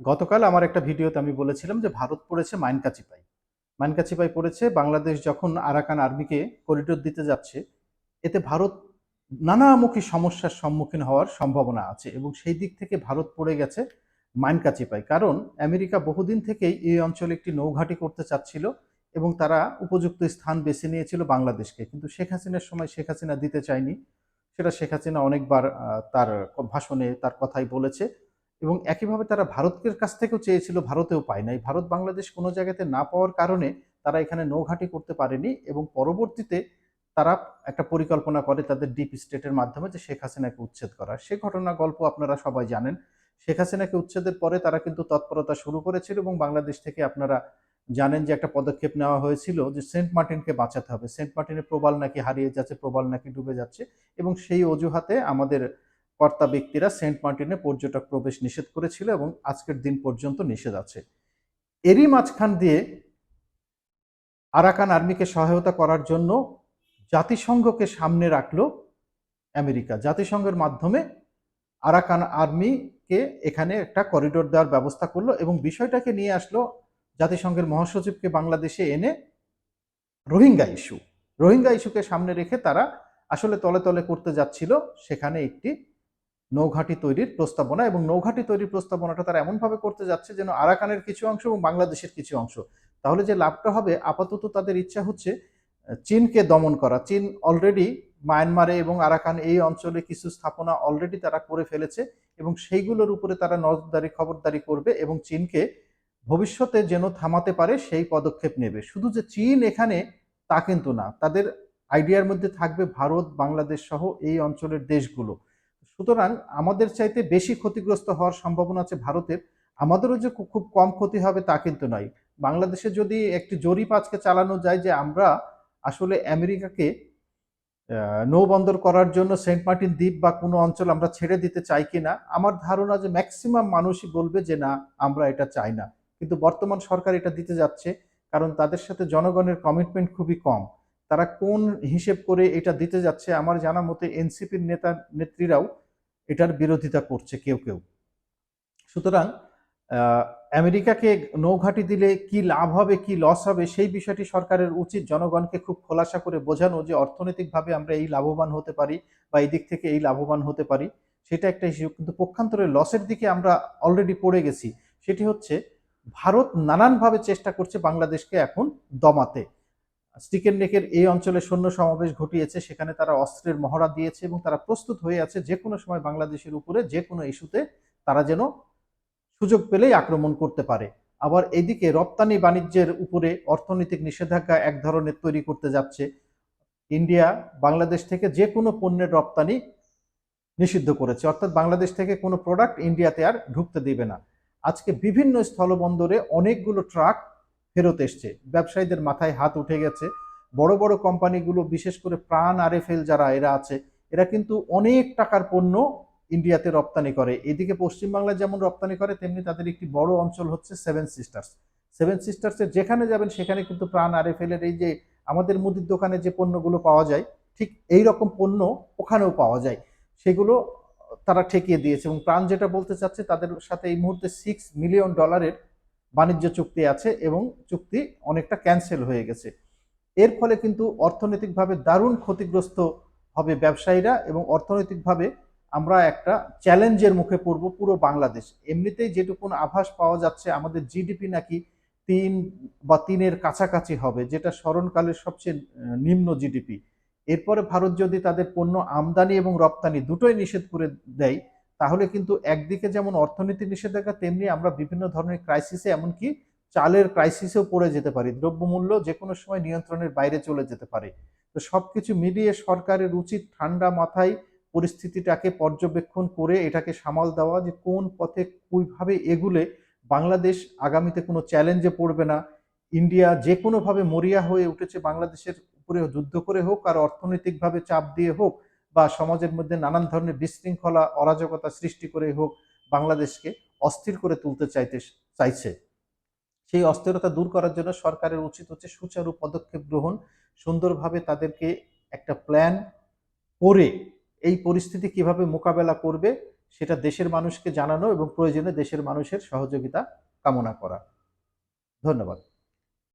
গতকাল আমার একটা ভিডিওতে আমি বলেছিলাম যে ভারত পড়েছে মাইনকাচিপাই। মাইনকাচিপাই পড়েছে বাংলাদেশ যখন আরাকান আর্মিকে করিডোর দিতে যাচ্ছে, এতে ভারত নানামুখী সমস্যার সম্মুখীন হওয়ার সম্ভাবনা আছে এবং সেই দিক থেকে ভারত পড়ে গেছে মাইনকাচিপাই। কারণ আমেরিকা বহুদিন থেকেই এই অঞ্চলে একটি নৌঘাঁটি করতে চাচ্ছিল এবং তারা উপযুক্ত স্থান বেছে নিয়েছিল বাংলাদেশকে। কিন্তু শেখ হাসিনার সময় শেখ হাসিনা দিতে চায়নি, সেটা শেখ হাসিনা অনেকবার তার ভাষণে তার কথাই বলেছে। এবং একইভাবে তারা ভারতের কাছ থেকেও চেয়েছিল, ভারতেও পায় নাই। ভারত বাংলাদেশ কোনো জায়গাতে না পাওয়ার কারণে তারা এখানে নৌঘাঁটি করতে পারেনি এবং পরবর্তীতে তারা একটা পরিকল্পনা করে তাদের ডিপ স্টেটের মাধ্যমে যে শেখ হাসিনাকে উচ্ছেদ করা সে ঘটনা গল্প আপনারা সবাই জানেন। শেখ হাসিনাকে উচ্ছেদের পরে তারা কিন্তু তৎপরতা শুরু করেছিল এবং বাংলাদেশ থেকে আপনারা জানেন যে একটা পদক্ষেপ নেওয়া হয়েছিল যে সেন্ট মার্টিনকে বাঁচাতে হবে। সেন্ট মার্টিনের প্রবাল নাকি হারিয়ে যাচ্ছে, প্রবাল নাকি ডুবে যাচ্ছে এবং সেই অজুহাতে আমাদের কর্তা ব্যক্তিরা সেন্ট মার্টিনে পর্যটক প্রবেশ নিষেধ করেছিল এবং আজকের দিন পর্যন্ত নিষেধ আছে। এরই মাঝখান দিয়ে আরাকান আর্মিকে সহায়তা করার জন্য জাতিসংঘকে সামনে রাখল আমেরিকা। জাতিসংঘের মাধ্যমে আরাকান আর্মিকে এখানে একটা করিডোর দেওয়ার ব্যবস্থা করল এবং বিষয়টাকে নিয়ে আসলো জাতিসংঘের মহাসচিবকে বাংলাদেশে এনে রোহিঙ্গা ইস্যু। রোহিঙ্গা ইস্যুকে সামনে রেখে তারা আসলে তলে তলে করতে যাচ্ছিল। সেখানে একটি নৌঘাঁটি তৈরির প্রস্তাবনা এবং নৌঘাঁটি তৈরির প্রস্তাবনাটা তারা এমনভাবে করতে যাচ্ছে যেন আরাকানের কিছু অংশ এবং বাংলাদেশের কিছু অংশ। তাহলে যে লাভটা হবে, আপাতত তাদের ইচ্ছা হচ্ছে চীনকে দমন করা। চীন অলরেডি মায়ানমারে এবং আরাকান এই অঞ্চলে কিছু স্থাপনা অলরেডি তারা করে ফেলেছে এবং সেইগুলোর উপরে তারা নজরদারি, খবরদারি করবে এবং চীনকে ভবিষ্যতে যেন থামাতে পারে সেই পদক্ষেপ নেবে। শুধু যে চীন এখানে তা কিন্তু না, তাদের আইডিয়ার মধ্যে থাকবে ভারত, বাংলাদেশ সহ এই অঞ্চলের দেশগুলো। সুতরাং আমাদের চাইতে বেশি ক্ষতিগ্রস্ত হওয়ার সম্ভাবনা আছে ভারতের। আমাদেরও যে খুব কম ক্ষতি হবে তা কিন্তু নয়। বাংলাদেশে যদি একটি জরিপ আজকে চালানো যায় যে আমরা আসলে আমেরিকাকে নৌবন্দর করার জন্য সেন্ট মার্টিন দ্বীপ বা কোনো অঞ্চল আমরা ছেড়ে দিতে চাই কি না আমার ধারণা যে ম্যাক্সিমাম মানুষই বলবে যে না, আমরা এটা চাই না। কিন্তু বর্তমান সরকার এটা দিতে যাচ্ছে কারণ তাদের সাথে জনগণের কমিটমেন্ট খুবই কম। তারা কোন হিসেব করে এটা দিতে যাচ্ছে আমার জানা মতে এনসিপির নেতা, নেত্রীরাও এটার বিরোধিতা করছে কেউ কেউ। সুতরাং আমেরিকাকে নৌঘাঁটি দিলে কি লাভ হবে, কি লস হবে, সেই বিষয়টি সরকারের উচিত জনগণকে খুব খোলাসা করে বোঝানো যে অর্থনৈতিকভাবে আমরা এই লাভবান হতে পারি বা এই দিক থেকে এই লাভবান হতে পারি, সেটা একটা ইস্যু কিন্তু পক্ষান্তরে লসের দিকে আমরা অলরেডি পড়ে গেছি। সেটি হচ্ছে, ভারত নানানভাবে চেষ্টা করছে বাংলাদেশকে এখন দমাতে। স্টিকেন নেকের এই অঞ্চলে সৈন্য সমাবেশ ঘটিয়েছে, সেখানে তারা অস্ত্রের মহড়া দিয়েছে এবং তারা প্রস্তুত হয়ে আছে যে কোনো সময় বাংলাদেশের উপরে যে কোনো ইস্যুতে তারা যেন সুযোগ পেলেই আক্রমণ করতে পারে। আবার এদিকে রপ্তানি বাণিজ্যের উপরে অর্থনৈতিক নিষেধাজ্ঞা এক ধরনের তৈরি করতে যাচ্ছে। ইন্ডিয়া বাংলাদেশ থেকে যে কোনো পণ্যের রপ্তানি নিষিদ্ধ করেছে, অর্থাৎ বাংলাদেশ থেকে কোনো প্রোডাক্ট ইন্ডিয়াতে আর ঢুকতে দিবে না। আজকে বিভিন্ন স্থলবন্দরে অনেকগুলো ট্রাক ফেরত এসছে। ব্যবসায়ীদের মাথায় হাত উঠে গেছে। বড় বড় কোম্পানিগুলো, বিশেষ করে প্রাণ আর আরএফএল যারা, এরা আছে, এরা কিন্তু অনেক টাকার পণ্য ইন্ডিয়াতে রপ্তানি করে। এদিকে পশ্চিমবাংলায় যেমন রপ্তানি করে, তেমনি তাদের একটি বড় অঞ্চল হচ্ছে সেভেন সিস্টার্স। সেভেন সিস্টার্সের যেখানে যাবেন, সেখানে কিন্তু প্রাণ আরএফএল এর এই যে আমাদের মুদির দোকানে যে পণ্যগুলো পাওয়া যায়, ঠিক এই রকম পণ্য ওখানেও পাওয়া যায়। সেগুলো তারা ঠেকিয়ে দিয়েছে এবং প্রাণ যেটা বলতে চাচ্ছে, তাদের সাথে এই মুহূর্তে সিক্স মিলিয়ন ডলারের বাণিজ্য চুক্তি আছে এবং চুক্তি অনেকটা ক্যান্সেল হয়ে গেছে। এর ফলে কিন্তু অর্থনৈতিকভাবে দারুণ ক্ষতিগ্রস্ত হবে ব্যবসায়ীরা এবং অর্থনৈতিকভাবে আমরা একটা চ্যালেঞ্জের মুখে পড়ব পুরো বাংলাদেশ। এমনিতেই যেটুকুন আভাস পাওয়া যাচ্ছে, আমাদের জিডিপি নাকি তিন বা তিনের কাছাকাছি হবে, যেটা স্মরণকালের সবচেয়ে নিম্ন জিডিপি এরপরে ভারত যদি তাদের পণ্য আমদানি এবং রপ্তানি দুটোই নিষেধ করে দেয় তাহলে কিন্তু একদিকে যেমন অর্থনীতি নিষেধাজ্ঞা, তেমনি আমরা বিভিন্ন ধরনের ক্রাইসিসে এমনকি চালের ক্রাইসিসেও পড়ে যেতে পারি। দ্রব্যমূল্য যে কোনো সময় নিয়ন্ত্রণের বাইরে চলে যেতে পারে। তো সব কিছু মিলিয়ে সরকারের উচিত ঠান্ডা মাথায় পরিস্থিতিটাকে পর্যবেক্ষণ করে এটাকে সামাল দেওয়া যে কোন পথে কীভাবে এগুলে বাংলাদেশ আগামীতে কোনো চ্যালেঞ্জে পড়বে না। ইন্ডিয়া যে কোনোভাবে মরিয়া হয়ে উঠেছে, বাংলাদেশের উপরে যুদ্ধ করে হোক আর অর্থনৈতিকভাবে চাপ দিয়ে হোক বা সমাজের মধ্যে নানান ধরনের বিশৃঙ্খলা, অরাজকতা সৃষ্টি করে হোক বাংলাদেশকে অস্থির করে তুলতে চাইতে চাইছে। সেই অস্থিরতা দূর করার জন্য সরকারের উচিত হচ্ছে সুচারু পদক্ষেপ গ্রহণ, সুন্দরভাবে তাদেরকে একটা প্ল্যান করে এই পরিস্থিতি কীভাবে মোকাবেলা করবে সেটা দেশের মানুষকে জানানো এবং প্রয়োজনে দেশের মানুষের সহযোগিতা কামনা করা। ধন্যবাদ।